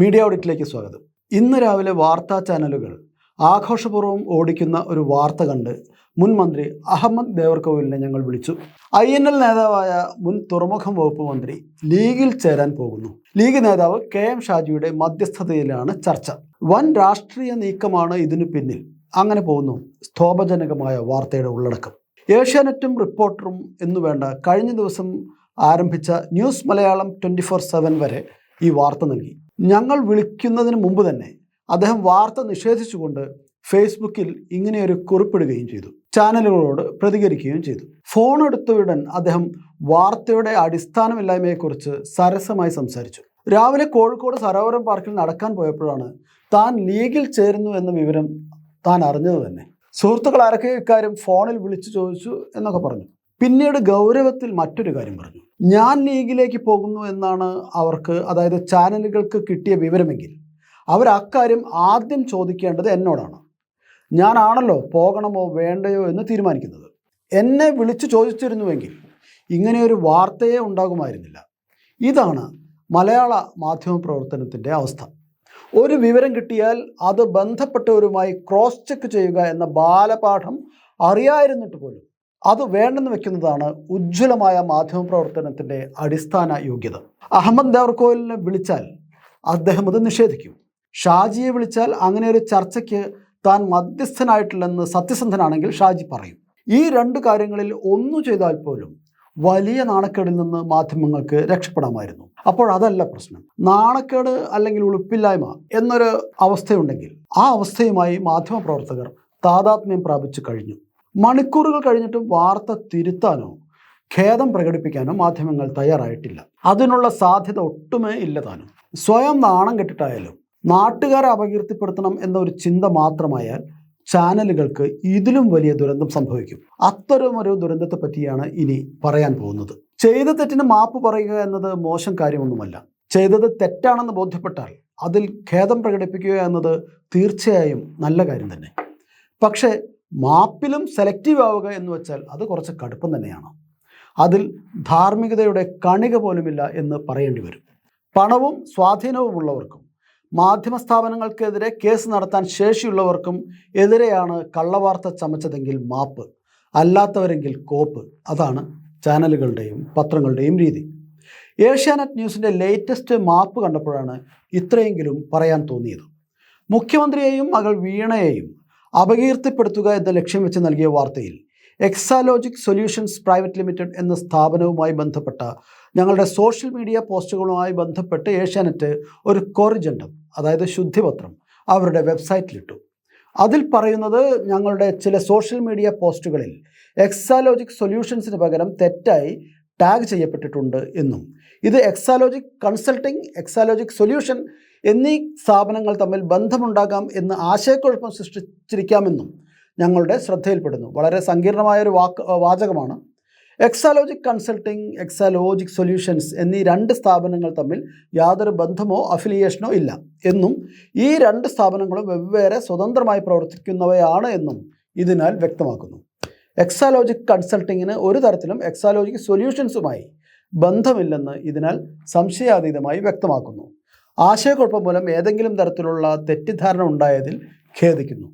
Media ഓഡിറ്റിലേക്ക് സ്വാഗതം. ഇന്ന് രാവിലെ വാർത്താ ചാനലുകൾ ആഘോഷപൂർവം ഓടിക്കുന്ന ഒരു വാർത്ത കണ്ട് മുൻ മന്ത്രി അഹമ്മദ് ദേവർകോവിലിനെ ഞങ്ങൾ വിളിച്ചു. ഐ എൻ എൽ നേതാവായ മുൻ തുറമുഖം വകുപ്പ് മന്ത്രി ലീഗിൽ ചേരാൻ പോകുന്നു. ലീഗ് നേതാവ് കെ എം ഷാജിയുടെ മധ്യസ്ഥതയിലാണ് ചർച്ച. വൻ രാഷ്ട്രീയ നീക്കമാണ് ഇതിനു പിന്നിൽ. അങ്ങനെ പോകുന്നു സ്തോഭജനകമായ വാർത്തയുടെ ഉള്ളടക്കം. ഏഷ്യാനെറ്റും റിപ്പോർട്ടറും എന്നു വേണ്ട കഴിഞ്ഞ ദിവസം ആരംഭിച്ച news Malayalam twenty four seven വരെ ഈ വാർത്ത നൽകി. ഞങ്ങൾ വിളിക്കുന്നതിന് മുമ്പ് തന്നെ അദ്ദേഹം വാർത്ത നിഷേധിച്ചുകൊണ്ട് ഫേസ്ബുക്കിൽ ഇങ്ങനെയൊരു കുറിപ്പിടുകയും ചെയ്തു. ചാനലുകളോട് പ്രതികരിക്കുകയും ചെയ്തു. ഫോൺ എടുത്ത ഉടൻ അദ്ദേഹം വാർത്തയുടെ അടിസ്ഥാനമില്ലായ്മയെക്കുറിച്ച് സരസമായി സംസാരിച്ചു. രാവിലെ കോഴിക്കോട് സരോവരം പാർക്കിൽ നടക്കാൻ പോയപ്പോഴാണ് താൻ ലീഗിൽ ചേരുന്നു എന്ന വിവരം താൻ അറിഞ്ഞത് തന്നെ. സുഹൃത്തുക്കൾ ആരൊക്കെ ഇക്കാര്യം ഫോണിൽ വിളിച്ചു ചോദിച്ചു എന്നൊക്കെ പറഞ്ഞു. പിന്നീട് ഗൗരവത്തിൽ മറ്റൊരു കാര്യം പറഞ്ഞു. ഞാൻ ലീഗിലേക്ക് പോകുന്നു എന്നാണ് അവർക്ക് അതായത് ചാനലുകൾക്ക് കിട്ടിയ വിവരമെങ്കിൽ അവർ അക്കാര്യം ആദ്യം ചോദിക്കേണ്ടത് എന്നോടാണ്. ഞാനാണല്ലോ പോകണമോ വേണ്ടയോ എന്ന് തീരുമാനിക്കുന്നത്. എന്നെ വിളിച്ചു ചോദിച്ചിരുന്നുവെങ്കിൽ ഇങ്ങനെയൊരു വാർത്തയെ ഉണ്ടാകുമായിരുന്നില്ല. ഇതാണ് മലയാള മാധ്യമ പ്രവർത്തനത്തിന്റെ അവസ്ഥ. ഒരു വിവരം കിട്ടിയാൽ അത് ബന്ധപ്പെട്ടവരുമായി ക്രോസ് ചെക്ക് ചെയ്യുക എന്ന ബാലപാഠം അറിയായിരുന്നിട്ട് പോലും അത് വേണ്ടെന്ന് വെക്കുന്നതാണ് ഉജ്ജ്വലമായ മാധ്യമ പ്രവർത്തനത്തിന്റെ അടിസ്ഥാന യോഗ്യത. അഹമ്മദ് ദേവർകോയിലിനെ വിളിച്ചാൽ അദ്ദേഹം അത് നിഷേധിക്കും. ഷാജിയെ വിളിച്ചാൽ അങ്ങനെ ഒരു ചർച്ചയ്ക്ക് താൻ മധ്യസ്ഥനായിട്ടില്ലെന്ന് സത്യസന്ധനാണെങ്കിൽ ഷാജി പറയും. ഈ രണ്ട് കാര്യങ്ങളിൽ ഒന്നു ചെയ്താൽ പോലും വലിയ നാണക്കേടിൽ നിന്ന് മാധ്യമങ്ങൾക്ക് രക്ഷപ്പെടാമായിരുന്നു. അപ്പോൾ അതല്ല പ്രശ്നം. നാണക്കേട് അല്ലെങ്കിൽ ഉളുപ്പില്ലായ്മ എന്നൊരു അവസ്ഥയുണ്ടെങ്കിൽ ആ അവസ്ഥയുമായി മാധ്യമപ്രവർത്തകർ താതാത്മ്യം പ്രാപിച്ചു കഴിഞ്ഞു. മണിക്കൂറുകൾ കഴിഞ്ഞിട്ടും വാർത്ത തിരുത്താനോ ഖേദം പ്രകടിപ്പിക്കാനോ മാധ്യമങ്ങൾ തയ്യാറായിട്ടില്ല. അതിനുള്ള സാധ്യത ഒട്ടുമേ ഇല്ല താനും സ്വയം നാണം കെട്ടിട്ടായാലും നാട്ടുകാരെ അപകീർത്തിപ്പെടുത്തണം എന്ന ഒരു ചിന്ത മാത്രമായാൽ ചാനലുകൾക്ക് ഇതിലും വലിയ ദുരന്തം സംഭവിക്കും. അത്തരമൊരു ദുരന്തത്തെ പറ്റിയാണ് ഇനി പറയാൻ പോകുന്നത്. ചെയ്ത തെറ്റിന് മാപ്പ് പറയുക എന്നത് മോശം കാര്യമൊന്നുമല്ല. ചെയ്തത് തെറ്റാണെന്ന് ബോധ്യപ്പെട്ടാൽ അതിൽ ഖേദം പ്രകടിപ്പിക്കുക എന്നത് തീർച്ചയായും നല്ല കാര്യം തന്നെ. പക്ഷേ മാപ്പിലും സെലക്റ്റീവ് ആവുക എന്ന് വെച്ചാൽ അത് കുറച്ച് കടുപ്പം തന്നെയാണ്. അതിൽ ധാർമ്മികതയുടെ കണിക പോലുമില്ല എന്ന് പറയേണ്ടി വരും. പണവും സ്വാധീനവുമുള്ളവർക്കും മാധ്യമ സ്ഥാപനങ്ങൾക്കെതിരെ കേസ് നടത്താൻ ശേഷിയുള്ളവർക്കും എതിരെയാണ് കള്ളവാർത്ത ചമച്ചതെങ്കിൽ മാപ്പ് അല്ലാത്തവരെങ്കിൽ കോപ്പ്. അതാണ് ചാനലുകളുടെയും പത്രങ്ങളുടെയും രീതി. ഏഷ്യാനെറ്റ് ന്യൂസിന്റെ ലേറ്റസ്റ്റ് മാപ്പ് കണ്ടപ്പോഴാണ് ഇത്രയെങ്കിലും പറയാൻ തോന്നിയത്. മുഖ്യമന്ത്രിയെയും മകൾ വീണയെയും അപകീർത്തിപ്പെടുത്തുക എന്ന ലക്ഷ്യം വെച്ച് നൽകിയ വാർത്തയിൽ എക്സാലോജിക് സൊല്യൂഷൻസ് പ്രൈവറ്റ് ലിമിറ്റഡ് എന്ന സ്ഥാപനവുമായി ബന്ധപ്പെട്ട ഞങ്ങളുടെ സോഷ്യൽ മീഡിയ പോസ്റ്റുകളുമായി ബന്ധപ്പെട്ട് ഏഷ്യാനെറ്റ് ഒരു കോറിജൻഡം അതായത് ശുദ്ധിപത്രം അവരുടെ വെബ്സൈറ്റിലിട്ടു. അതിൽ പറയുന്നത് ഞങ്ങളുടെ ചില സോഷ്യൽ മീഡിയ പോസ്റ്റുകളിൽ എക്സാലോജിക് സൊല്യൂഷൻസിന് പകരം തെറ്റായി ടാഗ് ചെയ്യപ്പെട്ടിട്ടുണ്ട് എന്നും. ഇത് എക്സാലോജിക് കൺസൾട്ടിംഗ് എക്സാലോജിക് സൊല്യൂഷൻ എന്നീ സ്ഥാപനങ്ങൾ തമ്മിൽ ബന്ധമുണ്ടാകാം എന്ന് ആശയക്കുഴപ്പം സൃഷ്ടിച്ചിരിക്കാമെന്നും ഞങ്ങളുടെ ശ്രദ്ധയിൽപ്പെടുന്നു. വളരെ സങ്കീർണമായ ഒരു വാക്ക് വാചകമാണ്. എക്സാലോജിക് കൺസൾട്ടിംഗ് എക്സാലോജിക് സൊല്യൂഷൻസ് എന്നീ രണ്ട് സ്ഥാപനങ്ങൾ തമ്മിൽ യാതൊരു ബന്ധമോ അഫിലിയേഷനോ ഇല്ല എന്നും ഈ രണ്ട് സ്ഥാപനങ്ങളും വെവ്വേറെ സ്വതന്ത്രമായി പ്രവർത്തിക്കുന്നവയാണ് എന്നും ഇതിനാൽ വ്യക്തമാക്കുന്നു. എക്സാലോജിക് കൺസൾട്ടിങ്ങിന് ഒരു തരത്തിലും എക്സാലോജിക് സൊല്യൂഷൻസുമായി ബന്ധമില്ലെന്ന് ഇതിനാൽ സംശയാതീതമായി വ്യക്തമാക്കുന്നു. ആശയക്കുഴപ്പം മൂലം ഏതെങ്കിലും തരത്തിലുള്ള തെറ്റിദ്ധാരണ ഉണ്ടായതിൽ ഖേദിക്കുന്നു.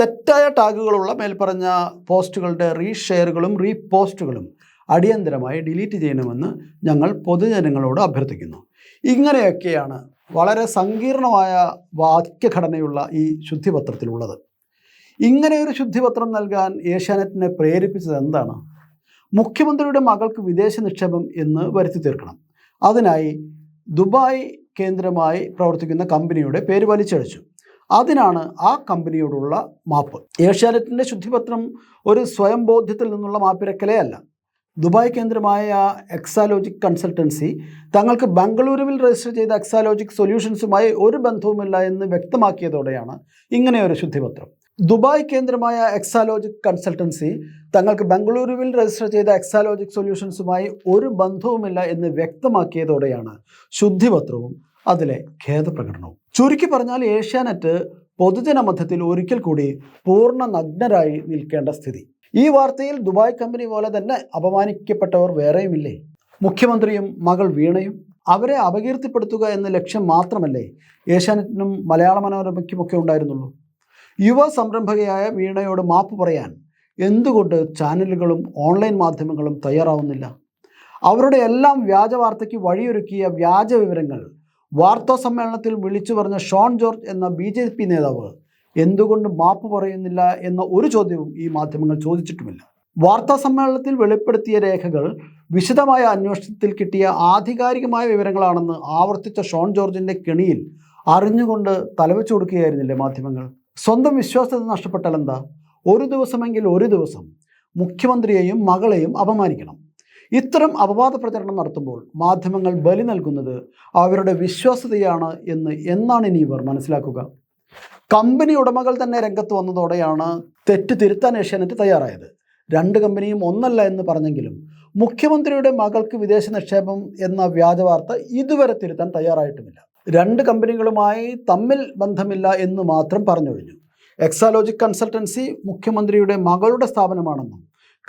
തെറ്റായ ടാഗുകളുള്ള മേൽപ്പറഞ്ഞ പോസ്റ്റുകളുടെ റീഷെയറുകളും റീപോസ്റ്റുകളും അടിയന്തരമായി ഡിലീറ്റ് ചെയ്യണമെന്ന് ഞങ്ങൾ പൊതുജനങ്ങളോട് അഭ്യർത്ഥിക്കുന്നു. ഇങ്ങനെയൊക്കെയാണ് വളരെ സങ്കീർണമായ വാക്യഘടനയുള്ള ഈ ശുദ്ധിപത്രത്തിലുള്ളത്. ഇങ്ങനെ ഒരു ശുദ്ധിപത്രം നൽകാൻ ഏഷ്യാനെറ്റിനെ പ്രേരിപ്പിച്ചത് എന്താണ്? മുഖ്യമന്ത്രിയുടെ മകൾക്ക് വിദേശ നിക്ഷേപം എന്ന് വരുത്തി തീർക്കണം അതിനായി ദുബായ് കേന്ദ്രമായി പ്രവർത്തിക്കുന്ന കമ്പനിയുടെ പേര് വലിച്ചഴിച്ചു. അതിനാണ് ആ കമ്പനിയോടുള്ള മാപ്പ്. ഏഷ്യാനെറ്റിന്റെ ശുദ്ധിപത്രം ഒരു സ്വയം ബോധ്യത്തിൽ നിന്നുള്ള മാപ്പിരക്കലേ അല്ല ദുബായ് കേന്ദ്രമായ എക്സാലോജിക് കൺസൾട്ടൻസി തങ്ങൾക്ക് ബംഗളൂരുവിൽ രജിസ്റ്റർ ചെയ്ത എക്സാലോജിക് സൊല്യൂഷൻസുമായി ഒരു ബന്ധവുമില്ല എന്ന് വ്യക്തമാക്കിയതോടെയാണ് ഇങ്ങനെയൊരു ശുദ്ധിപത്രം. ദുബായ് കേന്ദ്രമായ എക്സാലോജിക് കൺസൾട്ടൻസി തങ്ങൾക്ക് ബംഗളൂരുവിൽ രജിസ്റ്റർ ചെയ്ത എക്സാലോജിക് സൊല്യൂഷൻസുമായി ഒരു ബന്ധവുമില്ല എന്ന് വ്യക്തമാക്കിയതോടെയാണ് ശുദ്ധിപത്രവും അതിലെ ഖേദപ്രകടനവും. ചുരുക്കി പറഞ്ഞാൽ ഏഷ്യാനെറ്റ് പൊതുജന മധ്യത്തിൽ ഒരിക്കൽ കൂടി പൂർണ നഗ്നരായി നിൽക്കേണ്ട സ്ഥിതി. ഈ വാർത്തയിൽ ദുബായ് കമ്പനി പോലെ തന്നെ അപമാനിക്കപ്പെട്ടവർ വേറെയുമില്ലേ? മുഖ്യമന്ത്രിയും മകൾ വീണയും അവരെ അപകീർത്തിപ്പെടുത്തുക എന്ന ലക്ഷ്യം മാത്രമല്ലേ ഏഷ്യാനെറ്റിനും മലയാള മനോരമയ്ക്കുമൊക്കെ ഉണ്ടായിരുന്നുള്ളൂ? യുവ സംരംഭകയായ വീണയോട് മാപ്പ് പറയാൻ എന്തുകൊണ്ട് ചാനലുകളും ഓൺലൈൻ മാധ്യമങ്ങളും തയ്യാറാവുന്നില്ല? അവരുടെ എല്ലാം വ്യാജ വാർത്തയ്ക്ക് വഴിയൊരുക്കിയ വ്യാജ വിവരങ്ങൾ വാർത്താ സമ്മേളനത്തിൽ വിളിച്ചു പറഞ്ഞ ഷോൺ ജോർജ് എന്ന ബി ജെ പി നേതാവ് എന്തുകൊണ്ട് മാപ്പ് പറയുന്നില്ല എന്ന ഒരു ചോദ്യവും ഈ മാധ്യമങ്ങൾ ചോദിച്ചിട്ടുമില്ല. വാർത്താ സമ്മേളനത്തിൽ വെളിപ്പെടുത്തിയ രേഖകൾ വിശദമായ അന്വേഷണത്തിൽ കിട്ടിയ ആധികാരികമായ വിവരങ്ങളാണെന്ന് ആവർത്തിച്ച ഷോൺ ജോർജിന്റെ കെണിയിൽ അറിഞ്ഞുകൊണ്ട് തലവെച്ചു കൊടുക്കുകയായിരുന്നില്ലേ മാധ്യമങ്ങൾ? സ്വന്തം വിശ്വാസത നഷ്ടപ്പെട്ടാൽ എന്താ? ഒരു ദിവസമെങ്കിൽ ഒരു ദിവസം മുഖ്യമന്ത്രിയെയും മകളെയും അപമാനിക്കണം. ഇത്തരം അപവാദ പ്രചരണം നടത്തുമ്പോൾ മാധ്യമങ്ങൾ ബലി നൽകുന്നത് അവരുടെ വിശ്വാസ്യതയാണ് എന്ന് എന്നാണ് ഇനി ഇവർ മനസ്സിലാക്കുക. കമ്പനി ഉടമകൾ തന്നെ രംഗത്ത് വന്നതോടെയാണ് തെറ്റ് തിരുത്താൻ ഏഷ്യാനെറ്റ് തയ്യാറായത്. രണ്ട് കമ്പനിയും ഒന്നല്ല എന്ന് പറഞ്ഞെങ്കിലും മുഖ്യമന്ത്രിയുടെ മകൾക്ക് വിദേശ നിക്ഷേപം എന്ന വ്യാജ വാർത്ത ഇതുവരെ തിരുത്താൻ തയ്യാറായിട്ടുമില്ല. രണ്ട് കമ്പനികളുമായി തമ്മിൽ ബന്ധമില്ല എന്ന് മാത്രം പറഞ്ഞൊഴിഞ്ഞു. എക്സാലോജിക് കൺസൾട്ടൻസി മുഖ്യമന്ത്രിയുടെ മകളുടെ സ്ഥാപനമാണെന്നും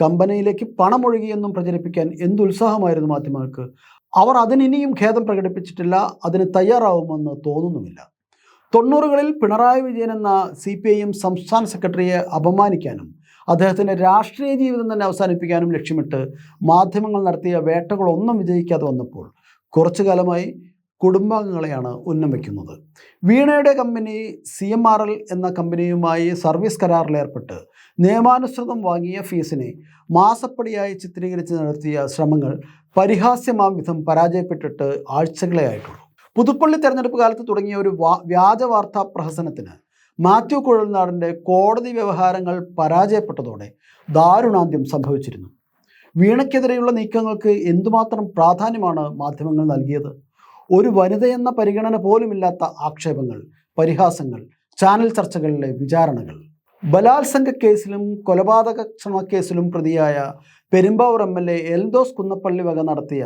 കമ്പനിയിലേക്ക് പണമൊഴുകിയെന്നും പ്രചരിപ്പിക്കാൻ എന്തുത്സാഹമായിരുന്നു മാധ്യമങ്ങൾക്ക്. അവർ അതിനിനിയും ഖേദം പ്രകടിപ്പിച്ചിട്ടില്ല അതിന് തയ്യാറാവുമെന്ന് തോന്നുന്നുമില്ല. തൊണ്ണൂറുകളിൽ പിണറായി വിജയൻ എന്ന സി പി ഐ എം സംസ്ഥാന സെക്രട്ടറിയെ അപമാനിക്കാനും അദ്ദേഹത്തിന്റെ രാഷ്ട്രീയ ജീവിതം തന്നെ അവസാനിപ്പിക്കാനും ലക്ഷ്യമിട്ട് മാധ്യമങ്ങൾ നടത്തിയ വേട്ടകളൊന്നും വിജയിക്കാതെ വന്നപ്പോൾ കുറച്ചു കാലമായി കുടുംബാംഗങ്ങളെയാണ് ഉന്നം വയ്ക്കുന്നത്. വീണയുടെ company C M R L എന്ന കമ്പനിയുമായി സർവീസ് കരാറിലേർപ്പെട്ട് നിയമാനുസൃതം വാങ്ങിയ ഫീസിനെ മാസപ്പടിയായി ചിത്രീകരിച്ച് നടത്തിയ ശ്രമങ്ങൾ പരിഹാസ്യമാം വിധം പരാജയപ്പെട്ടിട്ട് ആഴ്ചകളെ ആയിട്ടുള്ളൂ. പുതുപ്പള്ളി തെരഞ്ഞെടുപ്പ് കാലത്ത് തുടങ്ങിയ ഒരു വ്യാജ വാർത്താ പ്രഹസനത്തിന് മാത്യു കുഴൽനാടിന്റെ കോടതി വ്യവഹാരങ്ങൾ പരാജയപ്പെട്ടതോടെ ദാരുണാന്ത്യം സംഭവിച്ചിരുന്നു. വീണയ്ക്കെതിരെയുള്ള നീക്കങ്ങൾക്ക് എന്തുമാത്രം പ്രാധാന്യമാണ് മാധ്യമങ്ങൾ നൽകിയത്? ഒരു വനിതയെന്ന പരിഗണന പോലുമില്ലാത്ത ആക്ഷേപങ്ങൾ പരിഹാസങ്ങൾ ചാനൽ ചർച്ചകളിലെ വിചാരണകൾ. ബലാത്സംഗ കേസിലും കൊലപാതക ശ്രമക്കേസിലും പ്രതിയായ Perumbavoor M L A Eldhose Kunnappilly വക നടത്തിയ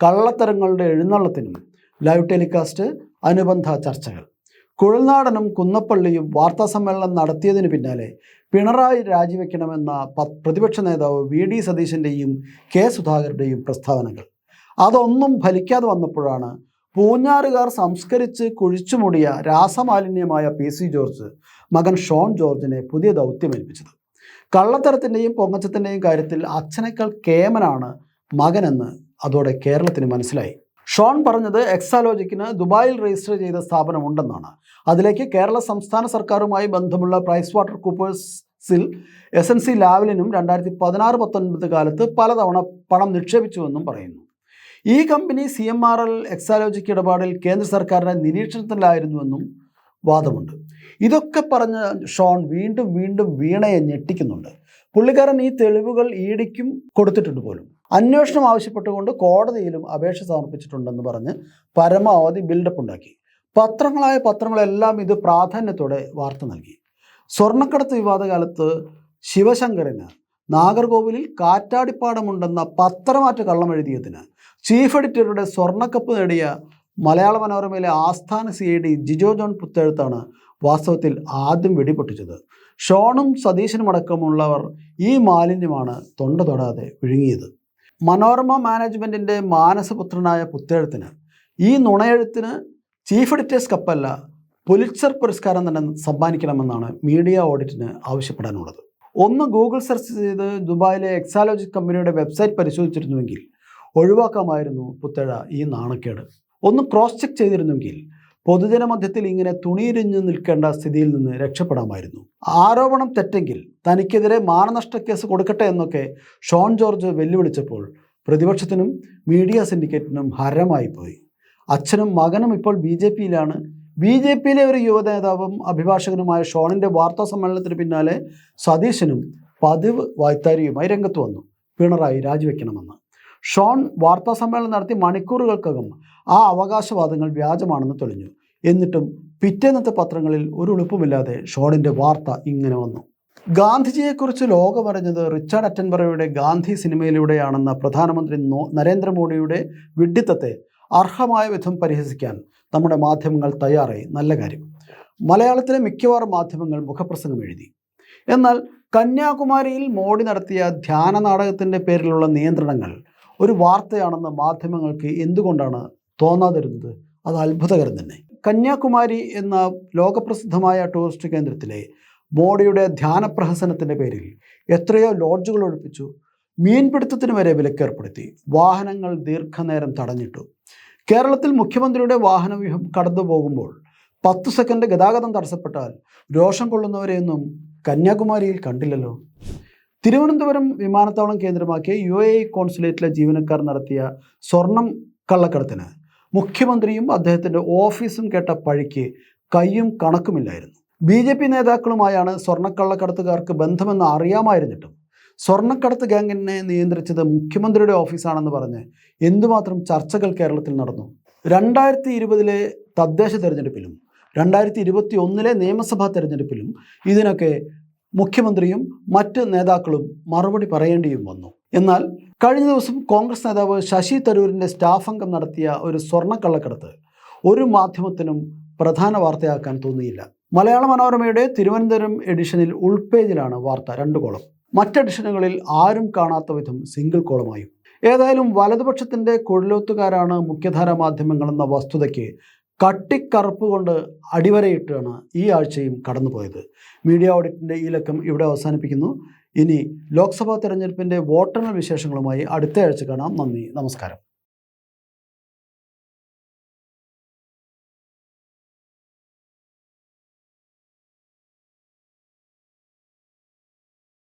കള്ളത്തരങ്ങളുടെ എഴുന്നള്ളത്തിനും ലൈവ് ടെലികാസ്റ്റ് അനുബന്ധ ചർച്ചകൾ. കുഴൽനാടനും കുന്നപ്പള്ളിയും വാർത്താ സമ്മേളനം നടത്തിയതിനു പിന്നാലെ പിണറായി രാജിവെക്കണമെന്ന പ്രതിപക്ഷ നേതാവ് വി ഡി സതീശന്റെയും കെ സുധാകരുടെയും പ്രസ്താവനകൾ. അതൊന്നും ഫലിക്കാതെ വന്നപ്പോഴാണ് പൂഞ്ഞാറുകാർ സംസ്കരിച്ച് കുഴിച്ചുമൂടിയ രാസമാലിന്യമായ പി സി ജോർജ് മകൻ ഷോൺ ജോർജിനെ പുതിയ ദൗത്യമേൽപ്പിച്ചത്. കള്ളത്തരത്തിന്റെയും പൊങ്ങച്ചത്തിന്റെയും കാര്യത്തിൽ അച്ഛനേക്കാൾ കേമനാണ് മകനെന്ന് അതോടെ കേരളത്തിന് മനസ്സിലായി. ഷോൺ പറഞ്ഞത് എക്സാലോജിക്കിന് ദുബായിൽ രജിസ്റ്റർ ചെയ്ത സ്ഥാപനമുണ്ടെന്നാണ്. അതിലേക്ക് കേരള സംസ്ഥാന സർക്കാരുമായി ബന്ധമുള്ള പ്രൈസ് വാട്ടർ കൂപ്പേഴ്സിൽ എസ് എൻ സി ലാവലിനും രണ്ടായിരത്തി പതിനാറ് പത്തൊൻപത് കാലത്ത് പലതവണ പണം നിക്ഷേപിച്ചുവെന്നും പറയുന്നു. ഈ company C M R L Exalogic ഇടപാടിൽ കേന്ദ്ര സർക്കാരിന്റെ നിരീക്ഷണത്തിലായിരുന്നുവെന്നും വാദമുണ്ട്. ഇതൊക്കെ പറഞ്ഞ ഷോൺ വീണ്ടും വീണ്ടും വീണയെ ഞെട്ടിക്കുന്നുണ്ട്. പുള്ളിക്കാരൻ ഈ തെളിവുകൾ ഈടിക്കും കൊടുത്തിട്ടുണ്ട് പോലും. അന്വേഷണം ആവശ്യപ്പെട്ടുകൊണ്ട് കോടതിയിലും അപേക്ഷ സമർപ്പിച്ചിട്ടുണ്ടെന്ന് പറഞ്ഞ് പരമാവധി ബിൽഡപ്പ് ഉണ്ടാക്കി. പത്രങ്ങളായ പത്രങ്ങളെല്ലാം ഇത് പ്രാധാന്യത്തോടെ വാർത്ത നൽകി. സ്വർണക്കടത്ത് വിവാദകാലത്ത് ശിവശങ്കറിന് നാഗർകോവിലിൽ കാറ്റാടിപ്പാടമുണ്ടെന്ന പത്രമാറ്റ കള്ളം എഴുതിയതിന് ചീഫ് എഡിറ്ററുടെ സ്വർണക്കപ്പ് നേടിയ മലയാള മനോരമയിലെ ആസ്ഥാന C I D Jijo John പുത്തെഴുത്താണ് വാസ്തവത്തിൽ ആദ്യം വെടിപൊട്ടിച്ചത്. ഷോണും സതീശനും അടക്കമുള്ളവർ ഈ മാലിന്യമാണ് തൊണ്ട തൊടാതെ വിഴുങ്ങിയത്. മനോരമ മാനേജ്മെന്റിന്റെ മാനസപുത്രനായ പുത്തെഴുത്തിന് ഈ നുണയെഴുത്തിന് ചീഫ് എഡിറ്റേഴ്സ് കപ്പല്ല പുലിറ്റ്സർ പുരസ്കാരം തന്നെ സമ്മാനിക്കണമെന്നാണ് മീഡിയ ഓഡിറ്റിന് ആവശ്യപ്പെടാനുള്ളത്. ഒന്ന് ഗൂഗിൾ സെർച്ച് ചെയ്ത് ദുബായിലെ എക്സാലോജിക് കമ്പനിയുടെ വെബ്സൈറ്റ് പരിശോധിച്ചിരുന്നുവെങ്കിൽ ഒഴിവാക്കാമായിരുന്നു പുത്തഴ ഈ നാണക്കേട്. ഒന്ന് ക്രോസ് ചെക്ക് ചെയ്തിരുന്നെങ്കിൽ പൊതുജനമധ്യത്തിൽ ഇങ്ങനെ തുണിയിരിഞ്ഞു നിൽക്കേണ്ട സ്ഥിതിയിൽ നിന്ന് രക്ഷപ്പെടാമായിരുന്നു. ആരോപണം തെറ്റെങ്കിൽ തനിക്കെതിരെ മാനനഷ്ട കേസ് കൊടുക്കട്ടെ എന്നൊക്കെ ഷോൺ ജോർജ് വെല്ലുവിളിച്ചപ്പോൾ പ്രതിപക്ഷത്തിനും മീഡിയ സിൻഡിക്കേറ്റിനും ഹരമായി പോയി അച്ഛനും മകനും ഇപ്പോൾ ബി ജെ പിയിലാണ്. ബി ജെ പിയിലെ ഒരു യുവനേതാവും അഭിഭാഷകനുമായ ഷോണിന്റെ വാർത്താ സമ്മേളനത്തിന് പിന്നാലെ സതീശനും പതിവ് വായ്ത്താരിയുമായി രംഗത്ത് വന്നു. പിണറായി രാജിവെക്കണമെന്ന്. ഷോൺ വാർത്താ സമ്മേളനം നടത്തി മണിക്കൂറുകൾക്കകം ആ അവകാശവാദങ്ങൾ വ്യാജമാണെന്ന് തെളിഞ്ഞു. എന്നിട്ടും പിറ്റേന്നത്തെ പത്രങ്ങളിൽ ഒരു എളുപ്പമില്ലാതെ ഷോണിന്റെ വാർത്ത ഇങ്ങനെ വന്നു. ഗാന്ധിജിയെക്കുറിച്ച് ലോകമറിഞ്ഞത് റിച്ചാർഡ് അറ്റൻബറയുടെ ഗാന്ധി സിനിമയിലൂടെയാണെന്ന പ്രധാനമന്ത്രി നരേന്ദ്രമോദിയുടെ വിഡ്ഢിത്തത്തെ അർഹമായ വിധം പരിഹസിക്കാൻ നമ്മുടെ മാധ്യമങ്ങൾ തയ്യാറായി. നല്ല കാര്യം. മലയാളത്തിലെ മിക്കവാറും മാധ്യമങ്ങൾ മുഖപ്രസംഗം എഴുതി. എന്നാൽ കന്യാകുമാരിയിൽ മോഡി നടത്തിയ ധ്യാന നാടകത്തിന്റെ പേരിലുള്ള നിയന്ത്രണങ്ങൾ ഒരു വാർത്തയാണെന്ന് മാധ്യമങ്ങൾക്ക് എന്തുകൊണ്ടാണ് തോന്നാതിരുന്നത്? അത് അത്ഭുതകരം തന്നെ. കന്യാകുമാരി എന്ന ലോകപ്രസിദ്ധമായ ടൂറിസ്റ്റ് കേന്ദ്രത്തിലെ മോഡിയുടെ ധ്യാനപ്രഹസനത്തിന്റെ പേരിൽ എത്രയോ ലോഡ്ജുകൾ ഒഴിപ്പിച്ചു. മീൻപിടുത്തത്തിന് വരെ വിലക്കേർപ്പെടുത്തി. വാഹനങ്ങൾ ദീർഘനേരം തടഞ്ഞിട്ടു. കേരളത്തിൽ മുഖ്യമന്ത്രിയുടെ വാഹനവ്യൂഹം കടന്നു പോകുമ്പോൾ പത്ത് സെക്കൻഡ് ഗതാഗതം തടസ്സപ്പെട്ടാൽ രോഷം കൊള്ളുന്നവരെയൊന്നും കന്യാകുമാരിയിൽ കണ്ടില്ലല്ലോ. തിരുവനന്തപുരം വിമാനത്താവളം കേന്ദ്രമാക്കി യു എ കോൺസുലേറ്റിലെ ജീവനക്കാർ നടത്തിയ സ്വർണം കള്ളക്കടത്തിന് മുഖ്യമന്ത്രിയും അദ്ദേഹത്തിന്റെ ഓഫീസും കേട്ട പഴിക്ക് കൈയും കണക്കുമില്ലായിരുന്നു. ബി ജെ പി നേതാക്കളുമായാണ് സ്വർണക്കള്ളക്കടത്തുകാർക്ക് ബന്ധമെന്ന് അറിയാമായിരുന്നിട്ടും സ്വർണക്കടത്ത് ഗാംഗിനെ നിയന്ത്രിച്ചത് മുഖ്യമന്ത്രിയുടെ ഓഫീസാണെന്ന് പറഞ്ഞ് എന്തുമാത്രം ചർച്ചകൾ കേരളത്തിൽ നടന്നു. രണ്ടായിരത്തി ഇരുപതിലെ തദ്ദേശ തെരഞ്ഞെടുപ്പിലും രണ്ടായിരത്തി ഇരുപത്തി ഒന്നിലെ നിയമസഭാ തെരഞ്ഞെടുപ്പിലും ഇതിനൊക്കെ മുഖ്യമന്ത്രിയും മറ്റ് നേതാക്കളും മറുപടി പറയേണ്ടിയും വന്നു. എന്നാൽ കഴിഞ്ഞ ദിവസം കോൺഗ്രസ് നേതാവ് ശശി തരൂരിന്റെ സ്റ്റാഫ് അംഗം നടത്തിയ ഒരു സ്വർണക്കള്ളക്കടത്ത് ഒരു മാധ്യമത്തിനും പ്രധാന വാർത്തയാക്കാൻ തോന്നിയില്ല. മലയാള മനോരമയുടെ തിരുവനന്തപുരം എഡിഷനിൽ ഉൾപേജിലാണ് വാർത്ത രണ്ട് കോളം. മറ്റ് എഡിഷനുകളിൽ ആരും കാണാത്ത വിധം സിംഗിൾ കോളമായും. ഏതായാലും വലതുപക്ഷത്തിന്റെ കൊഴിലോത്തുകാരാണ് മുഖ്യധാര മാധ്യമങ്ങളെന്ന വസ്തുതയ്ക്ക് കട്ടിക്കറുപ്പ് കൊണ്ട് അടിവരയിട്ടാണ് ഈ ആഴ്ചയും കടന്നുപോയത്. മീഡിയ ഓഡിറ്റിന്റെ ഈ ലക്കം ഇവിടെ അവസാനിപ്പിക്കുന്നു. ഇനി ലോക്സഭാ തെരഞ്ഞെടുപ്പിന്റെ വോട്ടെണ്ണൽ വിശേഷങ്ങളുമായി അടുത്ത ആഴ്ച കാണാം. നന്ദി. നമസ്കാരം.